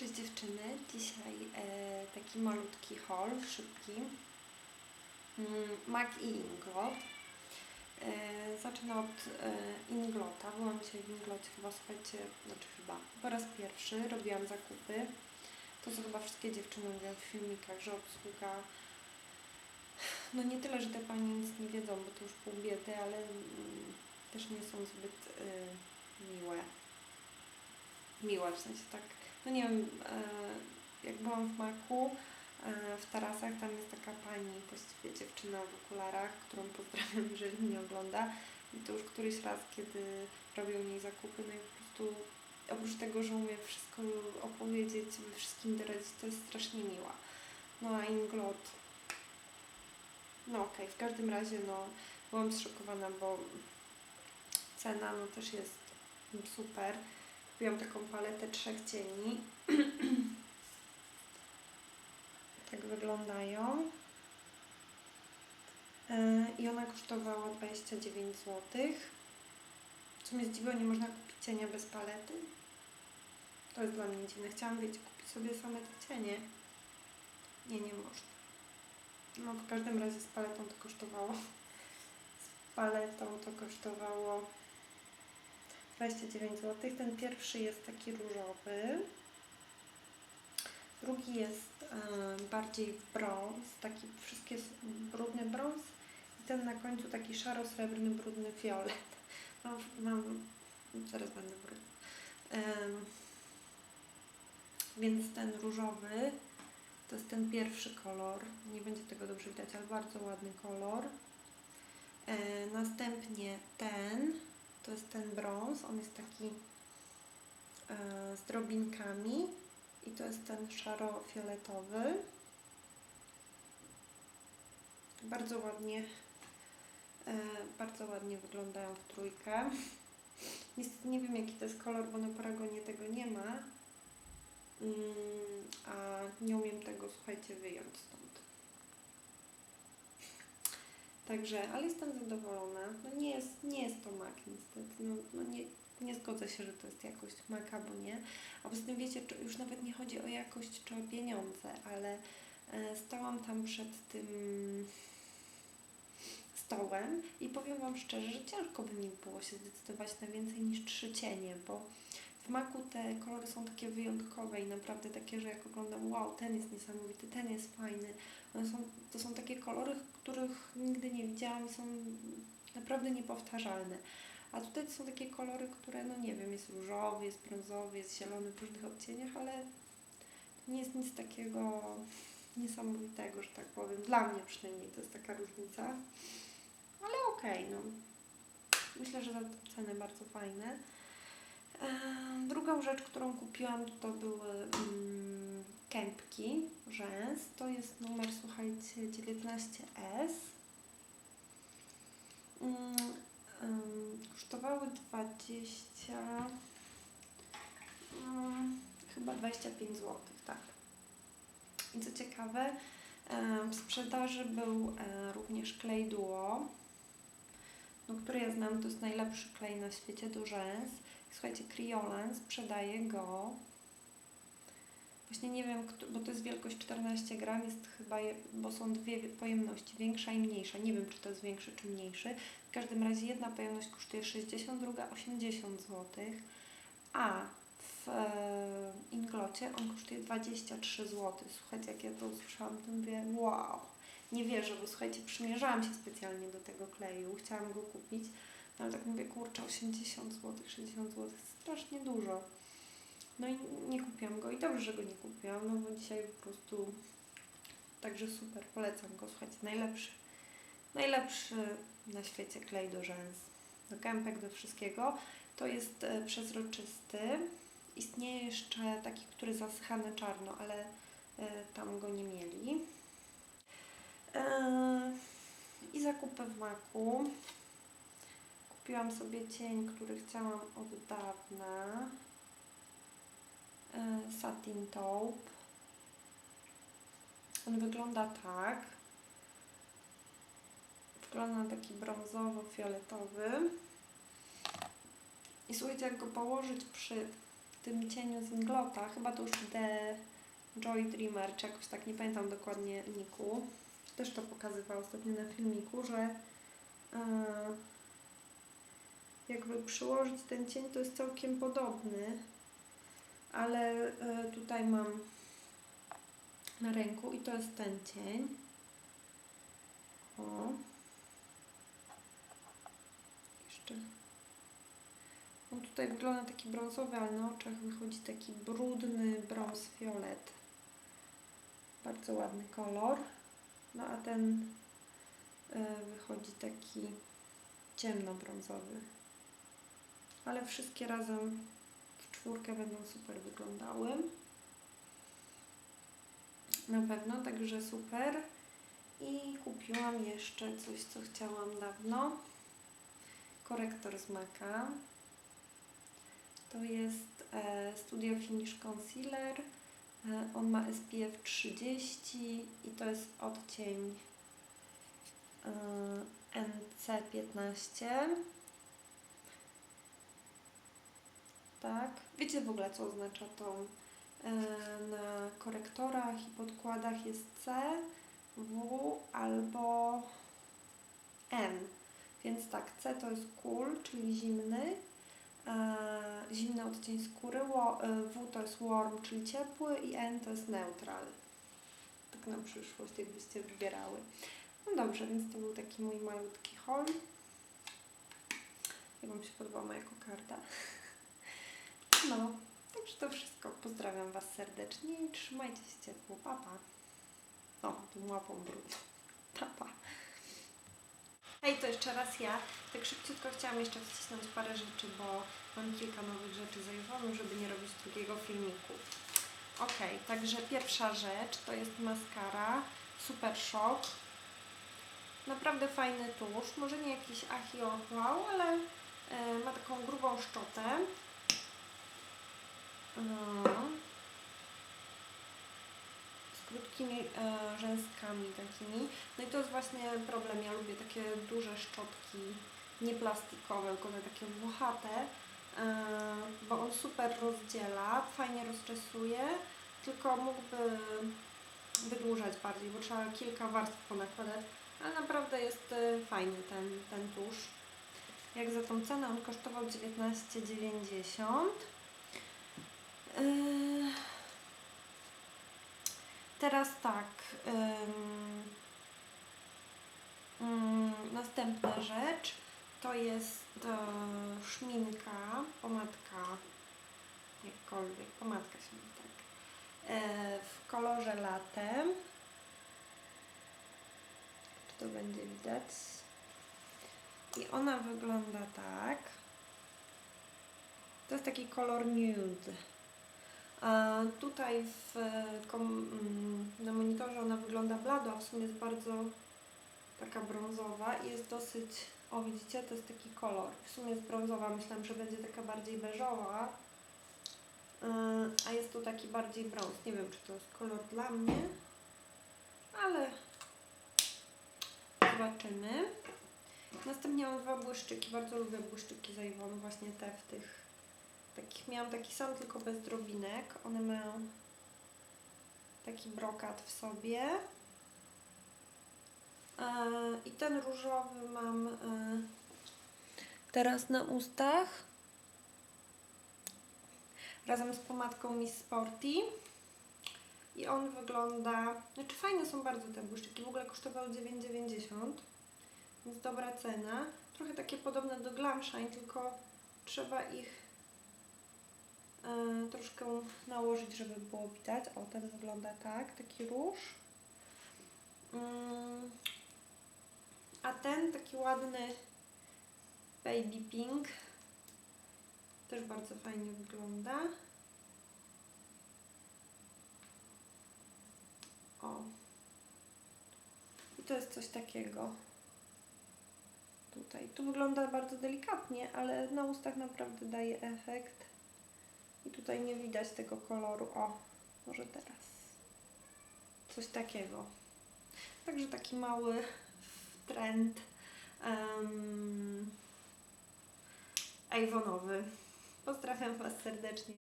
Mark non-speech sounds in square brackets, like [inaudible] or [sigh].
Cześć dziewczyny, dzisiaj e, taki malutki haul, szybki. Mm, Mac i Inglot. E, zacznę od e, Inglota. Byłam dzisiaj w Inglocie chyba, słuchajcie, znaczy chyba po raz pierwszy robiłam zakupy. To co chyba wszystkie dziewczyny mówią w filmikach, że obsługa no nie tyle, że te panie nic nie wiedzą, bo to już pół biedy, ale mm, też nie są zbyt y, miłe. Miłe, w sensie tak, no nie wiem, e, jak byłam w Maku, e, w tarasach, tam jest taka pani, właściwie dziewczyna w okularach, którą pozdrawiam, [laughs] jeżeli mnie ogląda. I to już któryś raz, kiedy robią jej zakupy, no i po prostu oprócz tego, że umie wszystko opowiedzieć, wszystkim doradzić, to jest strasznie miła. No a Inglot, no okej, w każdym razie no byłam zszokowana, bo cena no też jest super. Kupiłam taką paletę trzech cieni. [clears throat] tak wyglądają. E, I ona kosztowała 29 zł. Co mnie zdziwiło, nie można kupić cienia bez palety. To jest dla mnie dziwne. Chciałam, wiecie, kupić sobie same te cienie. Nie, nie można. No w każdym razie z paletą to kosztowało. [laughs] Z paletą to kosztowało 29 zł. Ten pierwszy jest taki różowy. Drugi jest bardziej brąz, taki wszystkie brudny brąz. I ten na końcu taki szaro-srebrny, brudny fiolet. [laughs] Mam, mam zaraz będę brudny. Em, więc ten różowy to jest ten pierwszy kolor. Nie będzie tego dobrze widać, ale bardzo ładny kolor. E, następnie ten, to jest ten brąz. On jest taki e, z drobinkami. I to jest ten szaro-fioletowy. Bardzo ładnie, e, bardzo ładnie wyglądają w trójkę. Niestety nie wiem jaki to jest kolor, bo na Paragonie tego nie ma. Mm, a nie umiem tego, słuchajcie, wyjąć stąd. Także, ale jestem zadowolona. No nie jest, nie jest to mak niestety. No, no nie, nie zgodzę się, że to jest jakość maka, bo nie. A poza tym wiecie, już nawet nie chodzi o jakość czy o pieniądze, ale e, stałam tam przed tym stołem i powiem Wam szczerze, że ciężko by mi było się zdecydować na więcej niż trzy cienie, bo w maku te kolory są takie wyjątkowe i naprawdę takie, że jak oglądam, wow, ten jest niesamowity, ten jest fajny. One są, to są takie kolory, których nigdy nie widziałam i są naprawdę niepowtarzalne. A tutaj to są takie kolory, które, no nie wiem, jest różowy, jest brązowy, jest zielony w różnych odcieniach, ale nie jest nic takiego niesamowitego, że tak powiem. Dla mnie przynajmniej to jest taka różnica. Ale okej, no. Myślę, że za cenę bardzo fajne. Drugą rzecz, którą kupiłam, to były mm, kępki rzęs. To jest numer, słuchajcie, 19S. Mm, kosztowały 20, mm, chyba 25 zł, tak. I co ciekawe, w sprzedaży był e, również klej Duo, no, który ja znam, to jest najlepszy klej na świecie do rzęs. Słuchajcie, Kriolan sprzedaje go. Właśnie nie wiem, bo to jest wielkość 14 gram, jest chyba, bo są dwie pojemności, większa i mniejsza. Nie wiem, czy to jest większy, czy mniejszy. W każdym razie jedna pojemność kosztuje 60, druga 80 zł, a w e, Inglocie on kosztuje 23 zł. Słuchajcie, jak ja to usłyszałam, to mówię, wow, nie wierzę, bo słuchajcie, przymierzałam się specjalnie do tego kleju, chciałam go kupić, ale tak mówię, kurczę, 80 zł, 60 zł, strasznie dużo. No i nie kupiłam go i dobrze, że go nie kupiłam, no bo dzisiaj po prostu także super, polecam go, słuchajcie, najlepszy, najlepszy na świecie klej do rzęs, do kępek, do wszystkiego. To jest e, przezroczysty. Istnieje jeszcze taki, który zasycha na czarno, ale e, tam go nie mieli. E, I zakupy w maku. Kupiłam sobie cień, który chciałam od dawna. E, Satin taupe. On wygląda tak. Wygląda na taki brązowo-fioletowy. I słuchajcie, jak go położyć przy tym cieniu z Inglota, chyba to już The Joy Dreamer, czy jakoś tak, nie pamiętam dokładnie niku. Też to pokazywała ostatnio na filmiku, że e, jakby przyłożyć ten cień to jest całkiem podobny, ale e, tutaj mam na ręku i to jest ten cień. O. Jeszcze. On tutaj wygląda taki brązowy, ale na oczach wychodzi taki brudny brąz fiolet. Bardzo ładny kolor. No a ten y, wychodzi taki ciemnobrązowy. Ale wszystkie razem w czwórkę będą super wyglądały. Na pewno, także super. I kupiłam jeszcze coś, co chciałam dawno. Korektor z Maka. To jest e, Studio Finish Concealer. E, on ma SPF 30 i to jest odcień e, NC15. Tak. Wiecie w ogóle, co oznacza to e, na korektorach i podkładach jest C, W albo N. Więc tak, C to jest cool, czyli zimny, e, zimny odcień skóry, e, W to jest warm, czyli ciepły i N to jest neutral. Tak na przyszłość, jakbyście wybierały. No dobrze, więc to był taki mój malutki haul. Jak Wam się podobała moja kokarda. No, także to wszystko. Pozdrawiam Was serdecznie i trzymajcie się ciepło. Papa. O, tą łapą brudną. Papa. Hej, to jeszcze raz ja. Tak szybciutko chciałam jeszcze wcisnąć parę rzeczy, bo mam kilka nowych rzeczy zajmowanych, żeby nie robić drugiego filmiku. Ok, także pierwsza rzecz to jest maskara Super Shock. Naprawdę fajny tusz, może nie jakiś achi wow, ale e, ma taką grubą szczotę. No. Z krótkimi e, rzęskami takimi. No i to jest właśnie problem. Ja lubię takie duże szczotki, nie plastikowe, tylko takie włochate, e, bo on super rozdziela, fajnie rozczesuje, tylko mógłby wydłużać bardziej, bo trzeba kilka warstw ponakładać, ale naprawdę jest e, fajny ten, ten tusz. Jak za tą cenę on kosztował 19,90 Yy, Teraz tak. następna rzecz to jest szminka, pomadka, jakkolwiek, pomadka się tak, e, w kolorze latem. Czy to będzie widać? I ona wygląda tak. To jest taki kolor nude. Tutaj w, mm, na monitorze ona wygląda blado, a w sumie jest bardzo taka brązowa i jest dosyć, o widzicie, to jest taki kolor. W sumie jest brązowa, myślałam, że będzie taka bardziej beżowa, yy, a jest to taki bardziej brąz. Nie wiem, czy to jest kolor dla mnie, ale zobaczymy. Następnie mam dwa błyszczyki, bardzo lubię błyszczyki z właśnie te w tych takich miałam taki sam, tylko bez drobinek. One mają taki brokat w sobie. E, I ten różowy mam e, teraz na ustach. Razem z pomadką Miss Sporty. I on wygląda... Znaczy fajne są bardzo te błyszczyki. W ogóle kosztowały 9,90. Więc dobra cena. Trochę takie podobne do Glam Shine, tylko trzeba ich troszkę nałożyć, żeby było widać. O, ten wygląda tak, taki róż. Yy, a ten taki ładny baby pink. Też bardzo fajnie wygląda. O. I to jest coś takiego. Tutaj. Tu wygląda bardzo delikatnie, ale na ustach naprawdę daje efekt. I tutaj nie widać tego koloru. O, może teraz. Coś takiego. Także taki mały trend um. Pozdrawiam Was serdecznie.